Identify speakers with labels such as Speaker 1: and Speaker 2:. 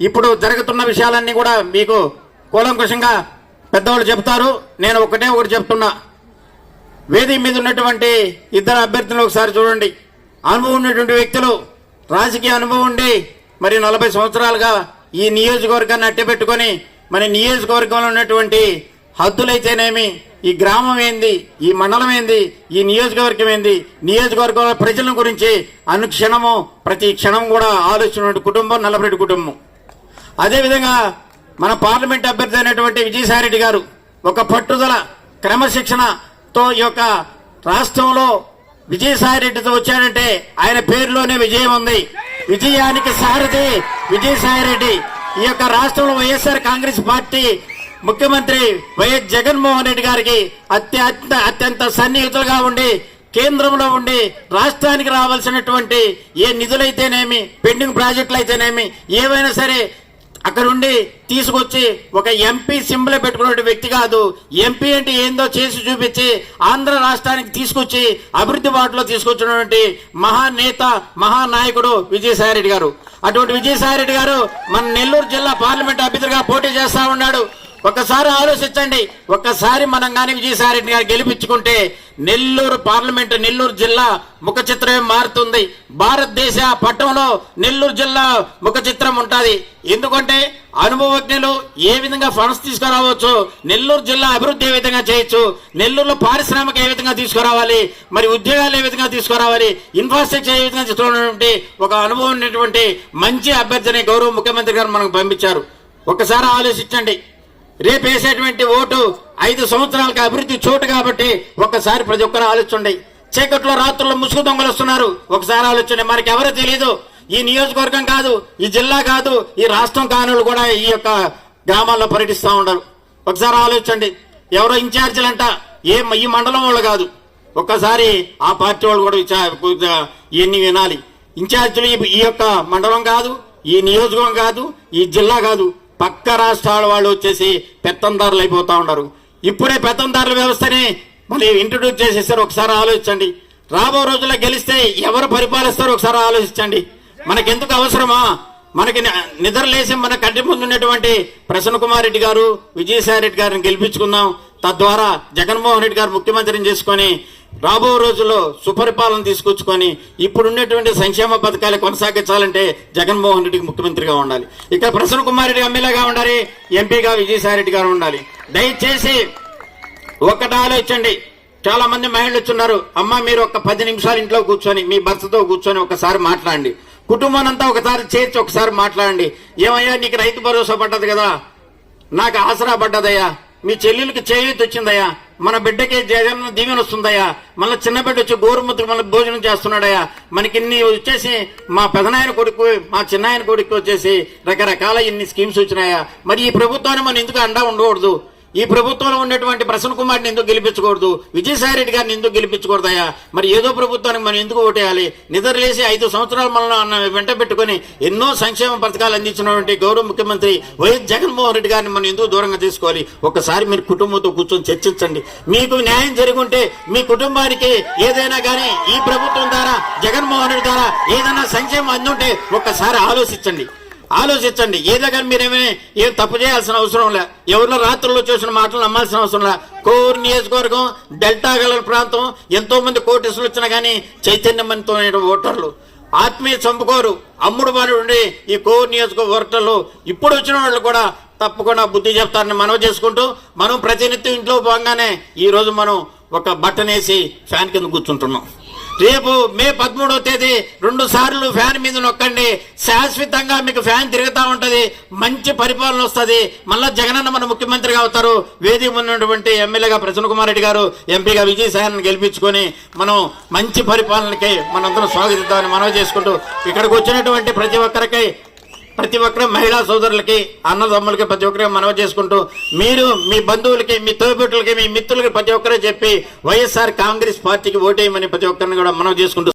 Speaker 1: ఇప్పుడు జరుగుతున్న విషయాలన్నీ కూడా మీకు కూలంకుషంగా పెద్దవాళ్ళు చెప్తారు. నేను ఒకటే ఒకటి చెప్తున్నా. వేదిక మీద ఉన్నటువంటి ఇద్దరు అభ్యర్థులు ఒకసారి చూడండి. అనుభవం ఉన్నటువంటి వ్యక్తులు రాజకీయ అనుభవం ఉండి మరి నలభై సంవత్సరాలుగా ఈ నియోజకవర్గాన్ని అట్టెపెట్టుకొని మరి నియోజకవర్గంలో ఉన్నటువంటి హద్దులైతేనేమి ఈ గ్రామం ఏంది ఈ మండలం ఏంది ఈ నియోజకవర్గం ఏంది నియోజకవర్గంలో ప్రజల గురించి అనుక్షణము ప్రతి క్షణం కూడా ఆలోచన కుటుంబం నల్లబరెడ్డి కుటుంబం. అదేవిధంగా మన పార్లమెంట్ అభ్యర్థి అయినటువంటి విజయసాయిరెడ్డి గారు ఒక పట్టుదల క్రమశిక్షణతో ఈ యొక్క రాష్ట్రంలో విజయసాయిరెడ్డితో వచ్చాడంటే ఆయన పేరులోనే విజయం ఉంది. విజయానికి సారథి విజయసాయిరెడ్డి. ఈ యొక్క రాష్ట్రంలో వైఎస్ఆర్ కాంగ్రెస్ పార్టీ ముఖ్యమంత్రి వైఎస్ జగన్మోహన్ రెడ్డి గారికి అత్యంత అత్యంత సన్నిహితులుగా ఉండి కేంద్రంలో ఉండి రాష్ట్రానికి రావాల్సినటువంటి ఏ నిధులైతేనేమి పెండింగ్ ప్రాజెక్టులు అయితేనేమి ఏవైనా సరే అక్కడ నుండి తీసుకొచ్చి ఒక ఎంపీ సింబల్ పెట్టుకున్న వ్యక్తి కాదు. ఎంపీ అంటే ఏందో చేసి చూపించి ఆంధ్ర రాష్ట్రానికి తీసుకొచ్చి అభివృద్ధి బాటలో తీసుకొచ్చినటువంటి మహానేత మహానాయకుడు విజయసాయిరెడ్డి గారు. అటువంటి విజయసాయిరెడ్డి గారు మన నెల్లూరు జిల్లా పార్లమెంట్ అభ్యర్థిగా పోటీ చేస్తా ఉన్నాడు. ఒకసారి ఆలోచించండి. ఒక్కసారి మనం కానీ విజయసాయిరెడ్డి గారు గెలిపించుకుంటే నెల్లూరు పార్లమెంట్ నెల్లూరు జిల్లా ముఖ చిత్రమే మారుతుంది. భారతదేశ పట్టణంలో నెల్లూరు జిల్లా ముఖ చిత్రం ఉంటుంది. ఎందుకంటే అనుభవజ్ఞులు ఏ విధంగా ఫండ్స్ తీసుకురావచ్చు నెల్లూరు జిల్లా అభివృద్ధి ఏ విధంగా చేయొచ్చు నెల్లూరులో పారిశ్రామిక ఏ విధంగా తీసుకురావాలి మరి ఉద్యోగాలు ఏ విధంగా తీసుకురావాలి ఇన్ఫ్రాస్ట్రక్చర్ ఏ విధంగా తీసుకురావాలంటే ఒక అనుభవం ఉన్నటువంటి మంచి అభ్యర్థిని గౌరవ ముఖ్యమంత్రి గారు మనకు పంపించారు. ఒకసారి ఆలోచించండి. రేపు వేసేటువంటి ఓటు ఐదు సంవత్సరాలకు అభివృద్ధి చోటు కాబట్టి ఒక్కసారి ప్రతి ఒక్కరు ఆలోచించండి. చీకట్లో రాత్రుల్లో ముసుగు దొంగలు వస్తున్నారు. ఒకసారి ఆలోచండి మనకి ఎవరు తెలియదు ఈ నియోజకవర్గం కాదు ఈ జిల్లా కాదు ఈ రాష్ట్రం కానులు కూడా ఈ యొక్క గ్రామాల్లో పర్యటిస్తూ ఉండరు. ఒకసారి ఆలోచించండి. ఎవరో ఇన్ఛార్జీలంట ఏ ఈ మండలం వాళ్ళు కాదు. ఒక్కసారి ఆ పార్టీ వాళ్ళు కూడా ఇవన్నీ వినాలి. ఇన్ఛార్జీలు ఈ- ఈ యొక్క మండలం కాదు ఈ నియోజకవర్గం కాదు ఈ జిల్లా కాదు. పక్క రాష్ట్రాల వాళ్ళు వచ్చేసి పెత్తందారులు అయిపోతూ ఉన్నారు. ఇప్పుడే పెత్తందారుల వ్యవస్థని మళ్ళీ ఇంట్రడ్యూస్ చేసేసారు ఒకసారి ఆలోచించండి. రాబో రోజుల్లో గెలిస్తే ఎవరు పరిపాలిస్తారో ఒకసారి ఆలోచించండి. మనకెందుకు అవసరమా? మనకి నిద్రలేసి మన కంటి ముందు ఉన్నటువంటి ప్రసన్న కుమార్ రెడ్డి గారు విజయసాయి రెడ్డి గారిని గెలిపించుకుందాం. తద్వారా జగన్మోహన్ రెడ్డి గారు ముఖ్యమంత్రిని చేసుకొని రాబో రోజుల్లో సుపరిపాలన తీసుకొచ్చుకొని ఇప్పుడున్నటువంటి సంక్షేమ పథకాలు కొనసాగించాలంటే జగన్మోహన్ రెడ్డికి ముఖ్యమంత్రిగా ఉండాలి. ఇక్కడ ప్రసన్న కుమార్ రెడ్డి ఎమ్మెల్యేగా ఉండాలి ఎంపీగా విజయసాయి రెడ్డి గారు ఉండాలి. దయచేసి ఒకటి ఆలోచించండి. చాలా మంది మహిళలు వచ్చున్నారు అమ్మ మీరు ఒక పది నిమిషాలు ఇంట్లో కూర్చొని మీ భర్తతో కూర్చొని ఒకసారి మాట్లాడండి. కుటుంబానంతా ఒకసారి చేర్చి ఒకసారి మాట్లాడండి. ఏమయ్యా నీకు రైతు భరోసా పడ్డది కదా నాకు ఆసరా పడ్డదయ్యా మీ చెల్లెలకి చేయూతి వచ్చిందయ్యా మన బిడ్డకి జగన్ దీవెన వస్తుందయ్యా. మళ్ళీ చిన్న బిడ్డ వచ్చి గోరుముద్ర మళ్ళీ భోజనం చేస్తున్నాడయ్యా. మనకి ఇన్ని వచ్చేసి మా పెదనాయన కొడుకు మా చిన్నాయన కొడుకు వచ్చేసి రకరకాల ఇన్ని స్కీమ్స్ వచ్చినాయా. మరి ఈ ప్రభుత్వాన్ని మనం ఎందుకు అండా ఉండకూడదు? ఈ ప్రభుత్వంలో ఉన్నటువంటి ప్రసన్న కుమార్ని ఎందుకు గెలిపించకూడదు? విజయసాయి రెడ్డి గారిని ఎందుకు గెలిపించకూడదయా మరి ఏదో ప్రభుత్వానికి మనం ఎందుకు ఓటేయాలి? నిద్రలేసి ఐదు సంవత్సరాలు మనం వెంట పెట్టుకుని ఎన్నో సంక్షేమ పథకాలు అందించినటువంటి గౌరవ ముఖ్యమంత్రి వైఎస్ జగన్మోహన్ రెడ్డి గారిని మనం ఎందుకు దూరంగా తీసుకోవాలి? ఒక్కసారి మీరు కుటుంబంతో కూర్చొని చర్చించండి. మీకు న్యాయం జరుగుంటే మీ కుటుంబానికి ఏదైనా కానీ ఈ ప్రభుత్వం ద్వారా జగన్మోహన్ రెడ్డి ద్వారా ఏదైనా సంక్షేమం అందుంటే ఒక్కసారి ఆలోచించండి. ఆలోచించండి. ఏదో కానీ మీరేమైనా ఏం తప్పు చేయాల్సిన అవసరం లే. ఎవరిలో రాత్రుల్లో చూసిన మాటలు నమ్మాల్సిన అవసరం లే. కోర్ నియోజకవర్గం డెల్టా గల ప్రాంతం ఎంతో మంది కోటీసులు వచ్చినా కానీ చైతన్యమంతో ఓటర్లు. ఆత్మీయ చంపుకోరు. అమ్ముడు వారి ఉండి ఈ కోర్ నియోజకవర్గంలో ఇప్పుడు వచ్చిన వాళ్ళు కూడా తప్పకుండా బుద్ధి చెప్తారని మనం చేసుకుంటూ మనం ప్రతినిత్యం ఇంట్లో పోగానే ఈ రోజు మనం ఒక బట్టనేసి ఫ్యాన్ కింద కూర్చుంటున్నాం. రేపు మే పదమూడవ తేదీ రెండు సార్లు ఫ్యాన్ మీద నొక్కండి. శాశ్వతంగా మీకు ఫ్యాన్ తిరుగుతూ ఉంటుంది. మంచి పరిపాలన వస్తుంది. మళ్ళా జగనన్న మన ముఖ్యమంత్రిగా అవుతారు. వేదిక ఉన్నటువంటి ఎమ్మెల్యేగా ప్రసన్న కుమార్ రెడ్డి గారు ఎంపీగా విజయసాయిని గెలిపించుకొని మనం మంచి పరిపాలనకి మనందరం స్వాగతిద్దామని మనవి చేసుకుంటూ ఇక్కడికి వచ్చినటువంటి ప్రతి ఒక్కరికి ప్రతి ఒక్కరు మహిళా సోదరులకి అన్నదమ్ములకి ప్రతి ఒక్కరికి మనవి చేసుకుంటూ మీరు మీ బంధువులకి మీ తోబుట్టులకి మీ మిత్రులకి ప్రతి ఒక్కరే చెప్పి వైఎస్ఆర్ కాంగ్రెస్ పార్టీకి ఓటేయమని ప్రతి ఒక్కరిని కూడా మనవి చేసుకుంటూ